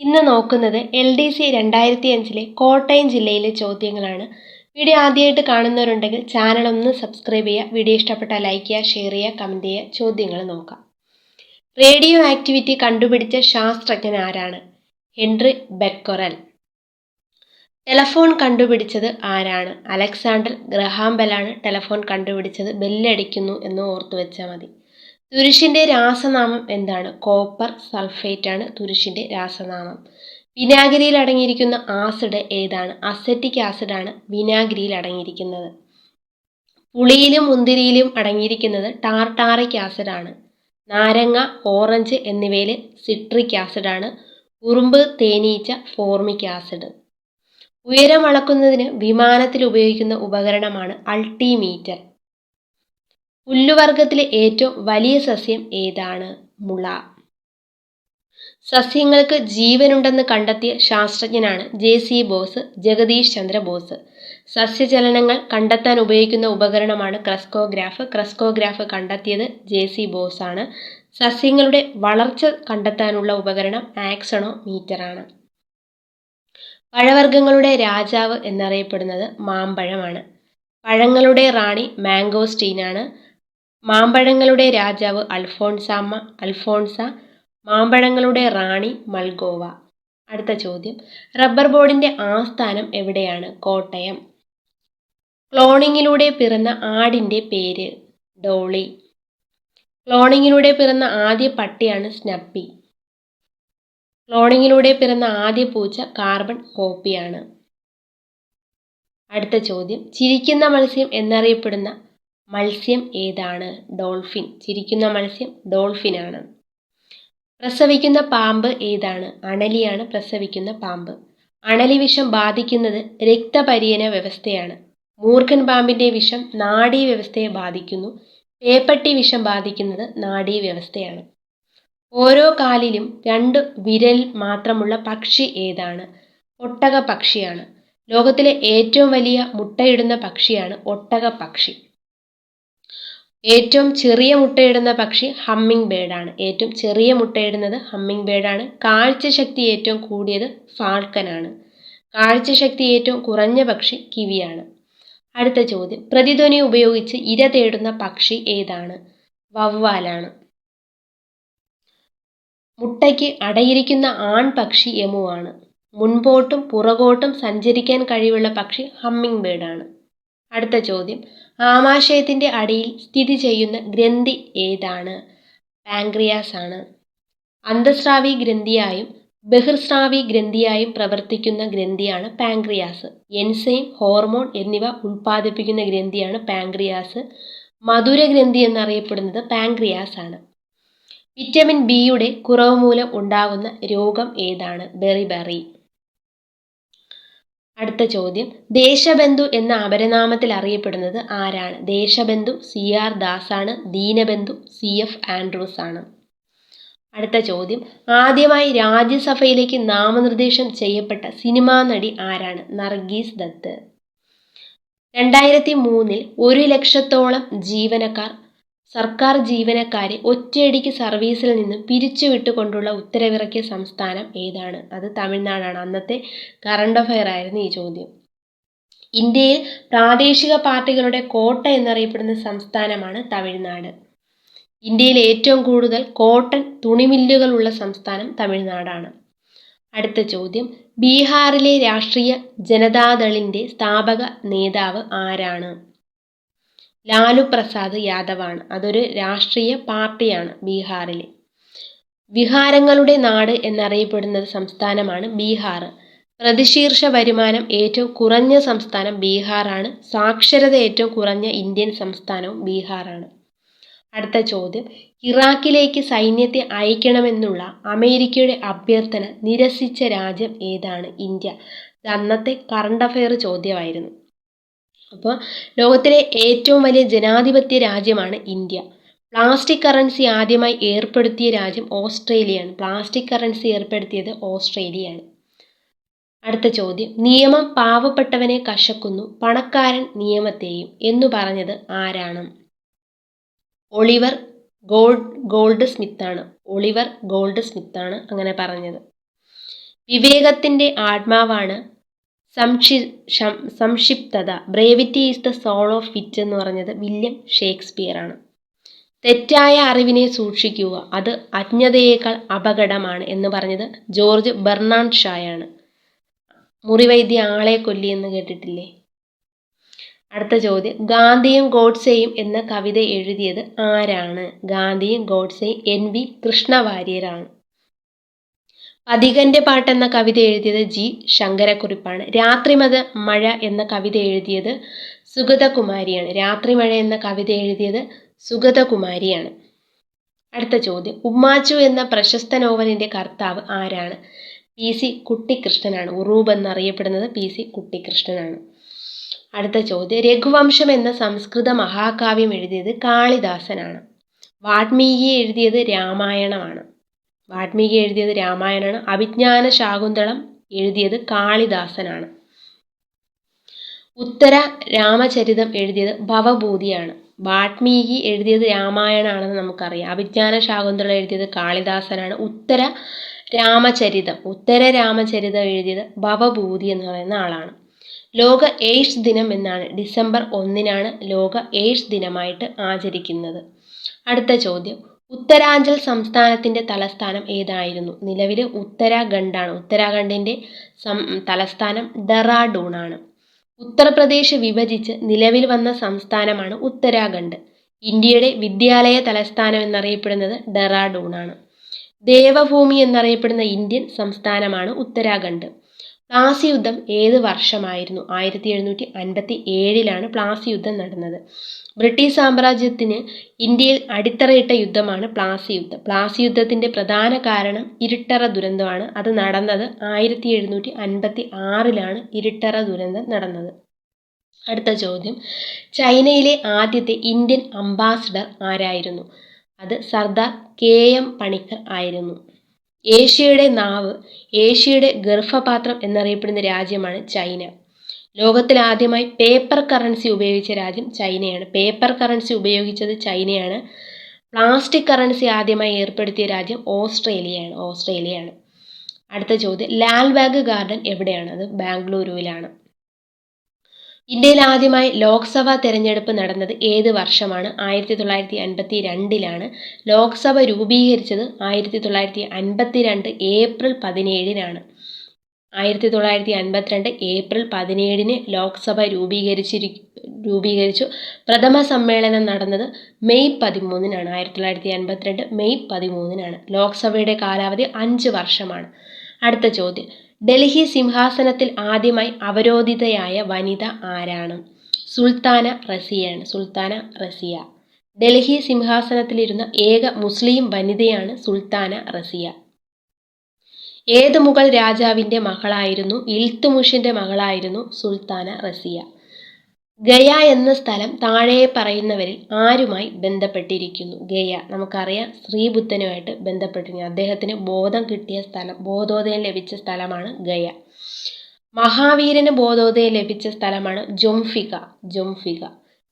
ഇന്ന് നോക്കുന്നത് L D C രണ്ടായിരത്തി അഞ്ചിലെ കോട്ടയം ജില്ലയിലെ ചോദ്യങ്ങളാണ്. വീഡിയോ ആദ്യമായിട്ട് കാണുന്നവരുണ്ടെങ്കിൽ ചാനൽ ഒന്ന് സബ്സ്ക്രൈബ് ചെയ്യുക വീഡിയോ ഇഷ്ടപ്പെട്ടാൽ ലൈക്ക് ചെയ്യുക ഷെയർ ചെയ്യുക കമന്റ് ചെയ്യുക ചോദ്യങ്ങൾ നോക്കാം. റേഡിയോ ആക്ടിവിറ്റി കണ്ടുപിടിച്ച ശാസ്ത്രജ്ഞൻ ആരാണ്? ഹെൻറി ബെക്കൊറൽ. ടെലഫോൺ കണ്ടുപിടിച്ചത് ആരാണ്? അലക്സാണ്ടർ ഗ്രഹാംബലാണ്. ടെലഫോൺ കണ്ടുപിടിച്ചത് ബെല്ലടിക്കുന്നു എന്ന് ഓർത്തു വെച്ചാൽ മതി. തുരിശിന്റെ രാസനാമം എന്താണ്? കോപ്പർ സൾഫേറ്റ് ആണ് തുരിശിന്റെ രാസനാമം. വിനാഗിരിയിൽ അടങ്ങിയിരിക്കുന്ന ആസിഡ് ഏതാണ്? അസറ്റിക് ആസിഡ് ആണ് വിനാഗിരിയിൽ അടങ്ങിയിരിക്കുന്നത്. പുളിയിലും മുന്തിരിയിലും അടങ്ങിയിരിക്കുന്നത് ടാർട്ടാറിക് ആസിഡ് ആണ് നാരങ്ങ ഓറഞ്ച് എന്നിവയിൽ സിട്രിക് ആസിഡ് ആണ് ഉറുമ്പ് തേനീച്ച ഫോർമിക് ആസിഡ്. ഉയരം അളക്കുന്നതിന് വിമാനത്തിൽ ഉപയോഗിക്കുന്ന ഉപകരണമാണ് അൾട്ടിമീറ്റർ. പുല്ലുവർഗത്തിലെ ഏറ്റവും വലിയ സസ്യം ഏതാണ്? മുള. സസ്യങ്ങൾക്ക് ജീവനുണ്ടെന്ന് കണ്ടെത്തിയ ശാസ്ത്രജ്ഞനാണ് ജെ സി ബോസ് ജഗദീഷ് ചന്ദ്ര ബോസ്. സസ്യചലനങ്ങൾ കണ്ടെത്താൻ ഉപയോഗിക്കുന്ന ഉപകരണമാണ് ക്രസ്കോഗ്രാഫ്. ക്രസ്കോഗ്രാഫ് കണ്ടെത്തിയത് ജെ സി ബോസ് ആണ് സസ്യങ്ങളുടെ വളർച്ച കണ്ടെത്താനുള്ള ഉപകരണം ആക്സണോ മീറ്ററാണ് പഴവർഗങ്ങളുടെ രാജാവ് എന്നറിയപ്പെടുന്നത് മാമ്പഴമാണ്. പഴങ്ങളുടെ റാണി മാംഗോസ്റ്റീനാണ് മാമ്പഴങ്ങളുടെ രാജാവ് അൽഫോൺസാമ്മ അൽഫോൺസ മാമ്പഴങ്ങളുടെ റാണി മൽഗോവ. അടുത്ത ചോദ്യം. റബ്ബർ ബോർഡിന്റെ ആസ്ഥാനം എവിടെയാണ്? കോട്ടയം. ക്ലോണിങ്ങിലൂടെ പിറന്ന ആടിന്റെ പേര് ഡോളി. ക്ലോണിങ്ങിലൂടെ പിറന്ന ആദ്യ പട്ടിയാണ് സ്നപ്പി. ക്ലോണിങ്ങിലൂടെ പിറന്ന ആദ്യ പൂച്ച കാർബൺ കോപ്പിയാണ്. അടുത്ത ചോദ്യം. ചിരിക്കുന്ന മത്സ്യം എന്നറിയപ്പെടുന്ന മത്സ്യം ഏതാണ്? ഡോൾഫിൻ. ചിരിക്കുന്ന മത്സ്യം ഡോൾഫിനാണ്. പ്രസവിക്കുന്ന പാമ്പ് ഏതാണ്? അണലിയാണ് പ്രസവിക്കുന്ന പാമ്പ്. അണലി വിഷം ബാധിക്കുന്നത് രക്തപര്യന വ്യവസ്ഥയാണ്. മൂർഖൻ പാമ്പിന്റെ വിഷം നാഡീ വ്യവസ്ഥയെ ബാധിക്കുന്നു. പേപ്പട്ടി വിഷം ബാധിക്കുന്നത് നാഡീ വ്യവസ്ഥയാണ്. ഓരോ കാലിലും രണ്ട് വിരൽ മാത്രമുള്ള പക്ഷി ഏതാണ്? ഒട്ടക പക്ഷിയാണ്. ലോകത്തിലെ ഏറ്റവും വലിയ മുട്ടയിടുന്ന പക്ഷിയാണ് ഒട്ടക പക്ഷി. ഏറ്റവും ചെറിയ മുട്ടയിടുന്ന പക്ഷി ഹമ്മിങ് ബേഡാണ് ഏറ്റവും ചെറിയ മുട്ടയിടുന്നത് ഹമ്മിങ് ബേഡാണ് കാഴ്ചശക്തി ഏറ്റവും കൂടിയത് ഫാൾക്കനാണ്. കാഴ്ചശക്തി ഏറ്റവും കുറഞ്ഞ പക്ഷി കിവിയാണ്. അടുത്ത ചോദ്യം. പ്രതിധ്വനി ഉപയോഗിച്ച് ഇര തേടുന്ന പക്ഷി ഏതാണ്? വവ്വാലാണ്. മുട്ടയ്ക്ക് അടയിരിക്കുന്ന ആൺപക്ഷി യമുവാണ് മുൻപോട്ടും പുറകോട്ടും സഞ്ചരിക്കാൻ കഴിവുള്ള പക്ഷി ഹമ്മിങ് ബേർഡാണ്. അടുത്ത ചോദ്യം. ആമാശയത്തിന്റെ അടിയിൽ സ്ഥിതി ചെയ്യുന്ന ഗ്രന്ഥി ഏതാണ്? പാങ്ക്രിയാസ് ആണ്. അന്തസ്രാവി ഗ്രന്ഥിയായും ബഹിർസ്രാവി ഗ്രന്ഥിയായും പ്രവർത്തിക്കുന്ന ഗ്രന്ഥിയാണ് പാങ്ക്രിയാസ് എൻസൈം ഹോർമോൺ എന്നിവ ഉൽപ്പാദിപ്പിക്കുന്ന ഗ്രന്ഥിയാണ് പാങ്ക്രിയാസ് മധുരഗ്രന്ഥി എന്നറിയപ്പെടുന്നത് പാങ്ക്രിയാസ് ആണ്. വിറ്റമിൻ ബിയുടെ കുറവ് മൂലം ഉണ്ടാകുന്ന രോഗം ഏതാണ്? ബെറിബറി അടുത്ത ചോദ്യം. ദേശബന്ധു എന്ന അപരനാമത്തിൽ അറിയപ്പെടുന്നത് ആരാണ്? ദേശബന്ധു സി ആർ ദാസാണ് ദീനബന്ധു സി എഫ് ആൻഡ്രൂസ് ആണ് അടുത്ത ചോദ്യം. ആദ്യമായി രാജ്യസഭയിലേക്ക് നാമനിർദ്ദേശം ചെയ്യപ്പെട്ട സിനിമാ നടി ആരാണ്? നർഗീസ് ദത്ത്. രണ്ടായിരത്തി മൂന്നിൽ ഒരു ലക്ഷത്തോളം ജീവനക്കാർ സർക്കാർ ജീവനക്കാരെ ഒറ്റയടിക്ക് സർവീസിൽ നിന്ന് പിരിച്ചുവിട്ടുകൊണ്ടുള്ള ഉത്തരവിറക്കിയ സംസ്ഥാനം ഏതാണ്? അത് തമിഴ്നാടാണ്. അന്നത്തെ കറണ്ട് അഫയർ ആയിരുന്നു ഈ ചോദ്യം. ഇന്ത്യയിൽ പ്രാദേശിക പാർട്ടികളുടെ കോട്ട എന്നറിയപ്പെടുന്ന സംസ്ഥാനമാണ് തമിഴ്നാട്. ഇന്ത്യയിൽ ഏറ്റവും കൂടുതൽ കോട്ടൺ തുണിമില്ലുകളുള്ള സംസ്ഥാനം തമിഴ്നാടാണ്. അടുത്ത ചോദ്യം. ബീഹാറിലെ രാഷ്ട്രീയ ജനതാദളിന്റെ സ്ഥാപക നേതാവ് ആരാണ്? ലാലു പ്രസാദ് യാദവാണ്. അതൊരു രാഷ്ട്രീയ പാർട്ടിയാണ് ബീഹാറിൽ വിഹാരങ്ങളുടെ നാട് എന്നറിയപ്പെടുന്ന സംസ്ഥാനമാണ് ബീഹാർ പ്രതിശീർഷ വരുമാനം ഏറ്റവും കുറഞ്ഞ സംസ്ഥാനം ബീഹാറാണ്. സാക്ഷരത ഏറ്റവും കുറഞ്ഞ ഇന്ത്യൻ സംസ്ഥാനവും ബീഹാറാണ്. അടുത്ത ചോദ്യം. ഇറാഖിലേക്ക് സൈന്യത്തെ അയക്കണമെന്നുള്ള അമേരിക്കയുടെ അഭ്യർത്ഥന നിരസിച്ച രാജ്യം ഏതാണ്? ഇന്ത്യ. അന്നത്തെ കറണ്ട് അഫയർ ചോദ്യമായിരുന്നു. അപ്പോൾ ലോകത്തിലെ ഏറ്റവും വലിയ ജനാധിപത്യ രാജ്യമാണ് ഇന്ത്യ. പ്ലാസ്റ്റിക് കറൻസി ആദ്യമായി ഏർപ്പെടുത്തിയ രാജ്യം ഓസ്ട്രേലിയയാണ്. പ്ലാസ്റ്റിക് കറൻസി ഏർപ്പെടുത്തിയത് ഓസ്ട്രേലിയയാണ്. അടുത്ത ചോദ്യം. നിയമം പാവപ്പെട്ടവനെ കശക്കുന്നു. പണക്കാരൻ നിയമത്തെയും എന്ന് പറഞ്ഞത് ആരാണ്? ഒളിവർ ഗോൾഡ് ഗോൾഡ് സ്മിത്താണ് ഒളിവർ ഗോൾഡ് സ്മിത്താണ് അങ്ങനെ പറഞ്ഞത്. വിവേകത്തിന്റെ ആത്മാവാണ് സംക്ഷി സംക്ഷിപ്തത. Brevity is the soul of wit എന്ന് പറഞ്ഞത് വില്യം ഷേക്സ്പിയർ ആണ്. തെറ്റായ അറിവിനെ സൂക്ഷിക്കുക. അത് അജ്ഞതയേക്കാൾ അപകടമാണ് എന്ന് പറഞ്ഞത് ജോർജ് ബെർണാഡ് ഷായാണ് മുറിവൈദ്യ ആളെ കൊല്ലി എന്ന് കേട്ടിട്ടില്ലേ? അടുത്ത ചോദ്യം. ഗാന്ധിയും ഗോഡ്സെയും എന്ന കവിത എഴുതിയത് ആരാണ്? ഗാന്ധിയും ഗോഡ്സെയും എൻ വി കൃഷ്ണവാര്യരാണ്. പതികന്റെ പാട്ട് എന്ന കവിത എഴുതിയത് ജി ശങ്കരക്കുറിപ്പാണ്. രാത്രിമത് മഴ എന്ന കവിത എഴുതിയത് സുഗതകുമാരിയാണ്. രാത്രിമഴ എന്ന കവിത എഴുതിയത് സുഗതകുമാരിയാണ്. അടുത്ത ചോദ്യം. ഉമ്മാച്ചു എന്ന പ്രശസ്ത നോവലിന്റെ കർത്താവ് ആരാണ്? പി സി കുട്ടിക്കൃഷ്ണനാണ് ഉറൂബ് എന്നറിയപ്പെടുന്നത് പി സി കുട്ടിക്കൃഷ്ണനാണ് അടുത്ത ചോദ്യം. രഘുവംശം എന്ന സംസ്കൃത മഹാകാവ്യം എഴുതിയത് കാളിദാസനാണ്. വാൽമീകി എഴുതിയത് രാമായണമാണ്. വാൽമീകി എഴുതിയത് രാമായണമാണ് അഭിജ്ഞാന ശാകുന്തളം എഴുതിയത് കാളിദാസനാണ്. ഉത്തര രാമചരിതം എഴുതിയത് ഭവഭൂതിയാണ്. വാൽമീകി എഴുതിയത് രാമായണമാണെന്ന് നമുക്കറിയാം. അഭിജ്ഞാന ശാകുന്തളം എഴുതിയത് കാളിദാസനാണ്. ഉത്തര രാമചരിതം ഉത്തര രാമചരിതം എഴുതിയത് ഭവഭൂതി എന്ന് പറയുന്ന ആളാണ്. ലോക എയ്ഡ്സ് ദിനം എന്നാണ് ഡിസംബർ ഒന്നിനാണ് ലോക എയ്ഡ്സ് ദിനമായിട്ട് ആചരിക്കുന്നത്. അടുത്ത ചോദ്യം. ഉത്തരാഞ്ചൽ സംസ്ഥാനത്തിന്റെ തലസ്ഥാനം ഏതായിരുന്നു? നിലവിൽ ഉത്തരാഖണ്ഡാണ്. ഉത്തരാഖണ്ഡിന്റെ സം തലസ്ഥാനം ഡെറാഡൂണാണ്. ഉത്തർപ്രദേശ് വിഭജിച്ച് നിലവിൽ വന്ന സംസ്ഥാനമാണ് ഉത്തരാഖണ്ഡ്. ഇന്ത്യയുടെ വിദ്യാലയ തലസ്ഥാനം എന്നറിയപ്പെടുന്നത് ഡെറാഡൂണാണ്. ദേവഭൂമി എന്നറിയപ്പെടുന്ന ഇന്ത്യൻ സംസ്ഥാനമാണ് ഉത്തരാഖണ്ഡ്. പ്ലാസി യുദ്ധം ഏത് വർഷമായിരുന്നു? ആയിരത്തി എഴുന്നൂറ്റി അൻപത്തി ഏഴിലാണ് പ്ലാസി യുദ്ധം നടന്നത്. ബ്രിട്ടീഷ് സാമ്രാജ്യത്തിന് ഇന്ത്യയിൽ അടിത്തറയിട്ട യുദ്ധമാണ് പ്ലാസി യുദ്ധം പ്ലാസി യുദ്ധത്തിന്റെ പ്രധാന കാരണം ഇരുട്ടറ ദുരന്തമാണ്. അത് നടന്നത് ആയിരത്തി എഴുന്നൂറ്റി അൻപത്തി ആറിലാണ് ഇരുട്ടറ ദുരന്തം നടന്നത്. അടുത്ത ചോദ്യം. ചൈനയിലെ ആദ്യത്തെ ഇന്ത്യൻ അംബാസിഡർ ആരായിരുന്നു? അത് സർദാർ കെ എം പണിക്കർ ആയിരുന്നു. ഏഷ്യയുടെ നാവ് ഏഷ്യയുടെ ഗർഭപാത്രം എന്നറിയപ്പെടുന്ന രാജ്യമാണ് ചൈന. ലോകത്തിൽ ആദ്യമായി പേപ്പർ കറൻസി ഉപയോഗിച്ച രാജ്യം ചൈനയാണ്. പേപ്പർ കറൻസി ഉപയോഗിച്ചത് ചൈനയാണ്. പ്ലാസ്റ്റിക് കറൻസി ആദ്യമായി ഏർപ്പെടുത്തിയ രാജ്യം ഓസ്ട്രേലിയയാണ്. ഓസ്ട്രേലിയയാണ്. അടുത്ത ചോദ്യം ലാൽബാഗ് ഗാർഡൻ എവിടെയാണ്? അത് ബാംഗ്ലൂരുവിലാണ്. ഇന്ത്യയിൽ ആദ്യമായി ലോക്സഭാ തെരഞ്ഞെടുപ്പ് നടന്നത് ഏത് വർഷമാണ്? ആയിരത്തി തൊള്ളായിരത്തി അൻപത്തി രണ്ടിലാണ് ലോക്സഭ രൂപീകരിച്ചത് ആയിരത്തി തൊള്ളായിരത്തി അൻപത്തി രണ്ട് ഏപ്രിൽ പതിനേഴിനാണ്. ആയിരത്തി തൊള്ളായിരത്തി അൻപത്തിരണ്ട് ഏപ്രിൽ പതിനേഴിന് ലോക്സഭ രൂപീകരിച്ചിരി രൂപീകരിച്ചു. പ്രഥമ സമ്മേളനം നടന്നത് മെയ് പതിമൂന്നിനാണ്. ആയിരത്തി തൊള്ളായിരത്തി അൻപത്തിരണ്ട് മെയ് പതിമൂന്നിനാണ്. ലോക്സഭയുടെ കാലാവധി അഞ്ച് വർഷമാണ്. അടുത്ത ചോദ്യം. ഡൽഹി സിംഹാസനത്തിൽ ആദ്യമായി അവരോധിതയായ വനിത ആരാണ്? സുൽത്താന റസിയയാണ് സുൽത്താന റസിയ. ഡൽഹി സിംഹാസനത്തിലിരുന്ന ഏക മുസ്ലിം വനിതയാണ് സുൽത്താന റസിയ. ഏത് മുഗൾ രാജാവിന്റെ മകളായിരുന്നു ഇൽത്തുമുഷിന്റെ മകളായിരുന്നു സുൽത്താന റസിയ. ഗയ എന്ന സ്ഥലം താഴെ പറയുന്നവരിൽ ആരുമായി ബന്ധപ്പെട്ടിരിക്കുന്നു? ഗയ. നമുക്കറിയാം ശ്രീബുദ്ധനുമായിട്ട് ബന്ധപ്പെട്ടിരിക്കുന്നു അദ്ദേഹത്തിന് ബോധം കിട്ടിയ സ്ഥലം ബോധോദയം ലഭിച്ച സ്ഥലമാണ് ഗയ. മഹാവീരന് ബോധോദയം ലഭിച്ച സ്ഥലമാണ് ജൊംഫിക. ജൊംഫിക.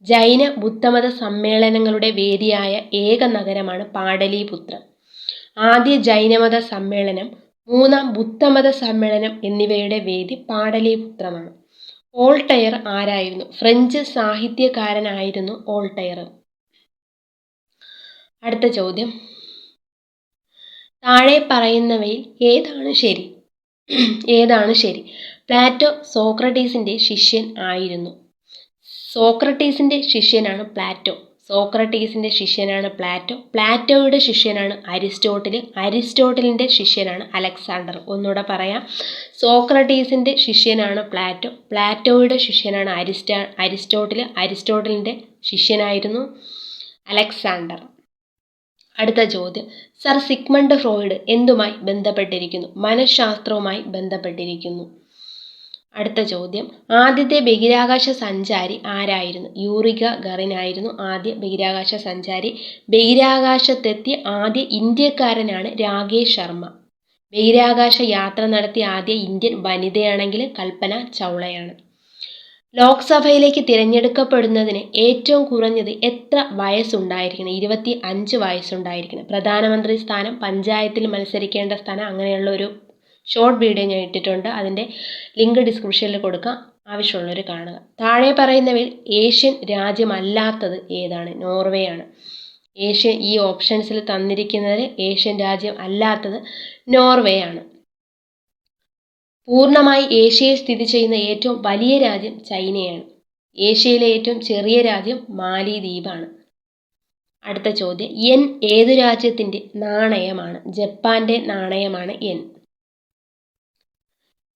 ജൈന ബുദ്ധമത സമ്മേളനങ്ങളുടെ വേദിയായ ഏക നഗരമാണ് പാടലീപുത്രം. ആദ്യ ജൈനമത സമ്മേളനം മൂന്നാം ബുദ്ധമത സമ്മേളനം എന്നിവയുടെ വേദി പാടലീപുത്രമാണ്. ഓൾട്ടയർ ആരായിരുന്നു? ഫ്രഞ്ച് സാഹിത്യകാരനായിരുന്നു ഓൾട്ടയർ അടുത്ത ചോദ്യം. താഴെ പറയുന്നവയിൽ ഏതാണ് ശരി? ഏതാണ് ശരി? പ്ലാറ്റോ സോക്രട്ടീസിന്റെ ശിഷ്യൻ ആയിരുന്നു. സോക്രട്ടീസിന്റെ ശിഷ്യനാണ് പ്ലാറ്റോ. സോക്രട്ടീസിന്റെ ശിഷ്യനാണ് പ്ലാറ്റോ. പ്ലാറ്റോയുടെ ശിഷ്യനാണ് അരിസ്റ്റോട്ടിൽ അരിസ്റ്റോട്ടിലിന്റെ ശിഷ്യനാണ് അലക്സാണ്ടർ. ഒന്നുകൂടെ പറയാം. സോക്രട്ടീസിന്റെ ശിഷ്യനാണ് പ്ലാറ്റോ. പ്ലാറ്റോയുടെ ശിഷ്യനാണ് അരിസ്റ്റ അരിസ്റ്റോട്ടിൽ അരിസ്റ്റോട്ടിലിന്റെ ശിഷ്യനായിരുന്നു അലക്സാണ്ടർ. അടുത്ത ചോദ്യം. സർ സിഗ്മണ്ട് ഫ്രോയിഡ് എന്തുമായി ബന്ധപ്പെട്ടിരിക്കുന്നു? മനഃശാസ്ത്രവുമായി ബന്ധപ്പെട്ടിരിക്കുന്നു. അടുത്ത ചോദ്യം. ആദ്യത്തെ ബഹിരാകാശ സഞ്ചാരി ആരായിരുന്നു? യൂറിക ഗറിനായിരുന്നു ആദ്യ ബഹിരാകാശ സഞ്ചാരി. ബഹിരാകാശത്തെത്തിയ ആദ്യ ഇന്ത്യക്കാരനാണ് രാകേഷ് ശർമ്മ. ബഹിരാകാശ യാത്ര നടത്തിയ ആദ്യ ഇന്ത്യൻ വനിതയാണെങ്കിൽ കൽപ്പന ചൗളയാണ്. ലോക്സഭയിലേക്ക് തിരഞ്ഞെടുക്കപ്പെടുന്നതിന് ഏറ്റവും കുറഞ്ഞത് എത്ര വയസ്സുണ്ടായിരിക്കണം? ഇരുപത്തി അഞ്ച് വയസ്സുണ്ടായിരിക്കണം. പ്രധാനമന്ത്രി സ്ഥാനം പഞ്ചായത്തിൽ മത്സരിക്കേണ്ട സ്ഥാനം അങ്ങനെയുള്ള ഒരു ഷോർട്ട് വീഡിയോ ഞാൻ ഇട്ടിട്ടുണ്ട്. അതിന്റെ ലിങ്ക് ഡിസ്ക്രിപ്ഷനിൽ കൊടുക്കാം. ആവശ്യമുള്ളവർ കാണുക. താഴെ പറയുന്നവയിൽ ഏഷ്യൻ രാജ്യമല്ലാത്തത് ഏതാണ്? നോർവേ ആണ്. ഏഷ്യൻ ഈ ഓപ്ഷൻസിൽ തന്നിരിക്കുന്നതിൽ ഏഷ്യൻ രാജ്യം അല്ലാത്തത് നോർവേ ആണ്. പൂർണമായി ഏഷ്യയിൽ സ്ഥിതി ചെയ്യുന്ന ഏറ്റവും വലിയ രാജ്യം ചൈനയാണ്. ഏഷ്യയിലെ ഏറ്റവും ചെറിയ രാജ്യം മാലിദ്വീപാണ്. അടുത്ത ചോദ്യം. എൻ ഏതു രാജ്യത്തിന്റെ നാണയമാണ്? ജപ്പാന്റെ നാണയമാണ് എൻ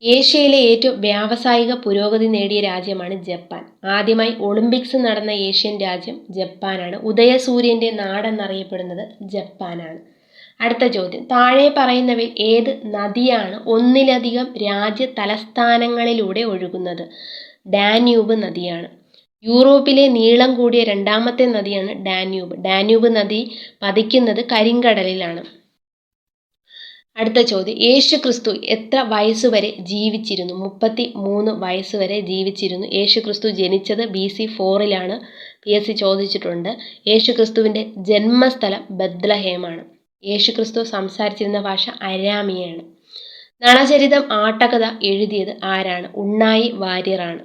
ഏഷ്യയിലെ ഏറ്റവും വ്യാവസായിക പുരോഗതി നേടിയ രാജ്യമാണ് ജപ്പാൻ. ആദ്യമായി ഒളിമ്പിക്സ് നടന്ന ഏഷ്യൻ രാജ്യം ജപ്പാനാണ്. ഉദയസൂര്യന്റെ നാടെന്നറിയപ്പെടുന്നത് ജപ്പാനാണ്. അടുത്ത ചോദ്യം. താഴെ പറയുന്നവയിൽ ഏത് നദിയാണ് ഒന്നിലധികം രാജ്യ തലസ്ഥാനങ്ങളിലൂടെ ഒഴുകുന്നത്? ഡാന്യൂബ് നദിയാണ്. യൂറോപ്പിലെ നീളം കൂടിയ രണ്ടാമത്തെ നദിയാണ് ഡാന്യൂബ്. ഡാന്യൂബ് നദി പതിക്കുന്നത് കരിങ്കടലിലാണ്. അടുത്ത ചോദ്യം. യേശു ക്രിസ്തു എത്ര വയസ്സുവരെ ജീവിച്ചിരുന്നു? മുപ്പത്തി മൂന്ന് വയസ്സുവരെ ജീവിച്ചിരുന്നു. യേശു ക്രിസ്തു ജനിച്ചത് ബി സി ഫോറിലാണ്. പി എസ് സി ചോദിച്ചിട്ടുണ്ട്. യേശു ക്രിസ്തുവിന്റെ ജന്മസ്ഥലം ബദ്ലഹേമാണ് യേശു ക്രിസ്തു സംസാരിച്ചിരുന്ന ഭാഷ അരാമിയാണ്. നളചരിതം ആട്ടകഥ എഴുതിയത് ആരാണ്? ഉണ്ണായി വാര്യറാണ്.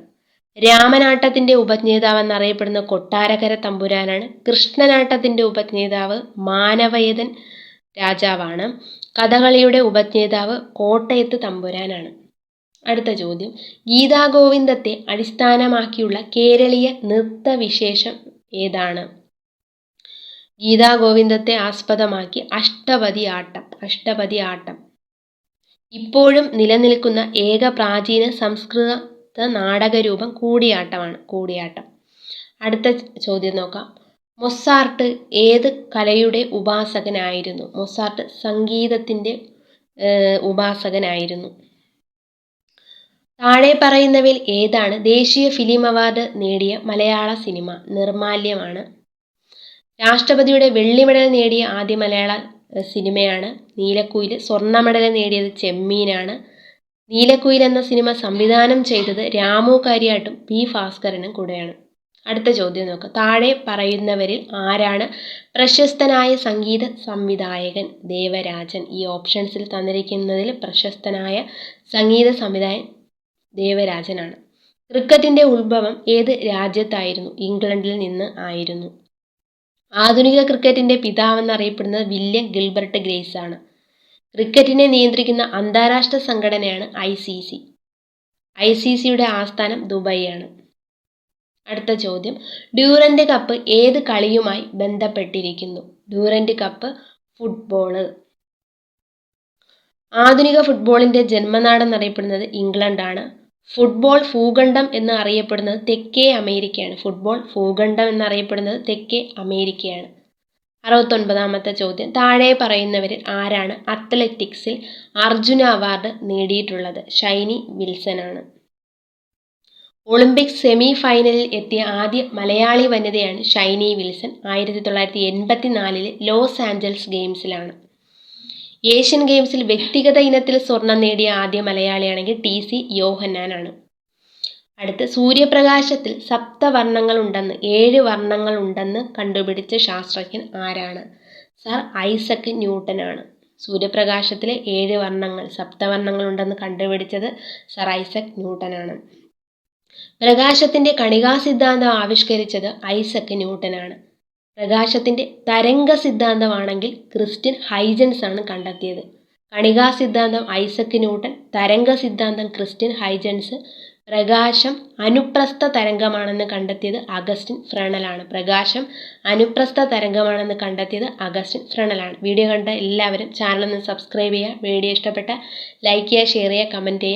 രാമനാട്ടത്തിന്റെ ഉപജ്ഞേതാവ് എന്നറിയപ്പെടുന്ന കൊട്ടാരകര തമ്പുരാനാണ്. കൃഷ്ണനാട്ടത്തിന്റെ ഉപജ്ഞേതാവ് മാനവയതൻ രാജാവാണ്. കഥകളിയുടെ ഉപജ്ഞേതാവ് കോട്ടയത്ത് തമ്പുരാനാണ്. അടുത്ത ചോദ്യം. ഗീതാഗോവിന്ദത്തെ അടിസ്ഥാനമാക്കിയുള്ള കേരളീയ നൃത്തവിശേഷം ഏതാണ്? ഗീതാഗോവിന്ദത്തെ ആസ്പദമാക്കി അഷ്ടപതി ആട്ടം അഷ്ടപതി ആട്ടം ഇപ്പോഴും നിലനിൽക്കുന്ന ഏക പ്രാചീന സംസ്കൃത നാടകരൂപം കൂടിയാട്ടമാണ് കൂടിയാട്ടം. അടുത്ത ചോദ്യം നോക്കാം. മൊസാർട്ട് ഏത് കലയുടെ ഉപാസകനായിരുന്നു? മൊസാർട്ട് സംഗീതത്തിന്റെ ഉപാസകനായിരുന്നു. താഴെ പറയുന്നവയിൽ ഏതാണ് ദേശീയ ഫിലിം അവാർഡ് നേടിയ മലയാള സിനിമ? നിർമാല്യമാണ്. രാഷ്ട്രപതിയുടെ വെള്ളി മെഡൽ നേടിയ ആദ്യ മലയാള സിനിമയാണ്. നീലക്കുയിൽ സ്വർണ മെഡൽ നേടിയത് ചെമ്മീനാണ്. നീലക്കുയിൽ എന്ന സിനിമ സംവിധാനം ചെയ്തത് രാമു കാര്യാട്ടും പി ഭാസ്കരനും കൂടെയാണ്. അടുത്ത ചോദ്യം നോക്കാം. താഴെ പറയുന്നവരിൽ ആരാണ് പ്രശസ്തനായ സംഗീത സംവിധായകൻ ദേവരാജൻ? ഈ ഓപ്ഷൻസിൽ തന്നിരിക്കുന്നതിൽ പ്രശസ്തനായ സംഗീത സംവിധായകൻ ദേവരാജനാണ്. ക്രിക്കറ്റിന്റെ ഉത്ഭവം ഏത് രാജ്യത്തായിരുന്നു? ഇംഗ്ലണ്ടിൽ നിന്ന് ആയിരുന്നു. ആധുനിക ക്രിക്കറ്റിന്റെ പിതാവെന്നറിയപ്പെടുന്നത് വില്യം ഗിൽബർട്ട് ഗ്രേസ് ആണ് ക്രിക്കറ്റിനെ നിയന്ത്രിക്കുന്ന അന്താരാഷ്ട്ര സംഘടനയാണ് I C C. I C സിയുടെ ആസ്ഥാനം ദുബൈയാണ്. അടുത്ത ചോദ്യം. ഡ്യൂറന്റ് കപ്പ് ഏത് കളിയുമായി ബന്ധപ്പെട്ടിരിക്കുന്നു? ഡ്യൂറന്റ് കപ്പ് ഫുട്ബോൾ ആധുനിക ഫുട്ബോളിന്റെ ജന്മനാടെന്നറിയപ്പെടുന്നത് ഇംഗ്ലണ്ടാണ്. ഫുട്ബോൾ ഭൂഖണ്ഡം എന്ന് അറിയപ്പെടുന്നത് തെക്കേ അമേരിക്കയാണ്. ഫുട്ബോൾ ഭൂഖണ്ഡം എന്നറിയപ്പെടുന്നത് തെക്കേ അമേരിക്കയാണ്. അറുപത്തൊൻപതാമത്തെ ചോദ്യം. താഴെ പറയുന്നവരിൽ ആരാണ് അത്ലറ്റിക്സിൽ അർജുന അവാർഡ് നേടിയിട്ടുള്ളത്? ഷൈനി വിൽസൺ ആണ് ഒളിമ്പിക്സ് സെമി ഫൈനലിൽ എത്തിയ ആദ്യ മലയാളി വനിതയാണ് ഷൈനി വിൽസൺ ആയിരത്തി തൊള്ളായിരത്തി എൺപത്തി നാലിലെ ലോസ് ആഞ്ചൽസ് ഗെയിംസിലാണ്. ഏഷ്യൻ ഗെയിംസിൽ വ്യക്തിഗത ഇനത്തിൽ സ്വർണം നേടിയ ആദ്യ മലയാളിയാണെങ്കിൽ ടി സി യോഹന്നാനാണ്. അടുത്ത് സൂര്യപ്രകാശത്തിൽ സപ്തവർണങ്ങൾ ഉണ്ടെന്ന് ഏഴ് വർണങ്ങൾ ഉണ്ടെന്ന് കണ്ടുപിടിച്ച ശാസ്ത്രജ്ഞൻ ആരാണ്? Sir Isaac ന്യൂട്ടനാണ്. സൂര്യപ്രകാശത്തിലെ ഏഴ് വർണങ്ങൾ സപ്തവർണങ്ങൾ ഉണ്ടെന്ന് കണ്ടുപിടിച്ചത് സർ ഐസക് ന്യൂട്ടനാണ്. പ്രകാശത്തിന്റെ കണികാ സിദ്ധാന്തം ആവിഷ്കരിച്ചത് ഐസക് ന്യൂട്ടനാണ്. പ്രകാശത്തിന്റെ തരംഗ സിദ്ധാന്തമാണെങ്കിൽ ക്രിസ്ത്യൻ ഹൈജൻസ് ആണ് കണ്ടെത്തിയത്. കണികാ സിദ്ധാന്തം ഐസക് ന്യൂട്ടൻ തരംഗ സിദ്ധാന്തം ക്രിസ്ത്യൻ ഹൈജൻസ് പ്രകാശം അനുപ്രസ്ഥ തരംഗമാണെന്ന് കണ്ടെത്തിയത് അഗസ്റ്റിൻ ഫ്രണലാണ്. പ്രകാശം അനുപ്രസ്ഥ തരംഗമാണെന്ന് കണ്ടെത്തിയത് അഗസ്റ്റിൻ ഫ്രണലാണ്. വീഡിയോ കണ്ട എല്ലാവരും ചാനൽ ഒന്ന് സബ്സ്ക്രൈബ് ചെയ്യുക. വീഡിയോ ഇഷ്ടപ്പെട്ട ലൈക്ക് ചെയ്യുക ഷെയർ ചെയ്യുക കമന്റ് ചെയ്യുക.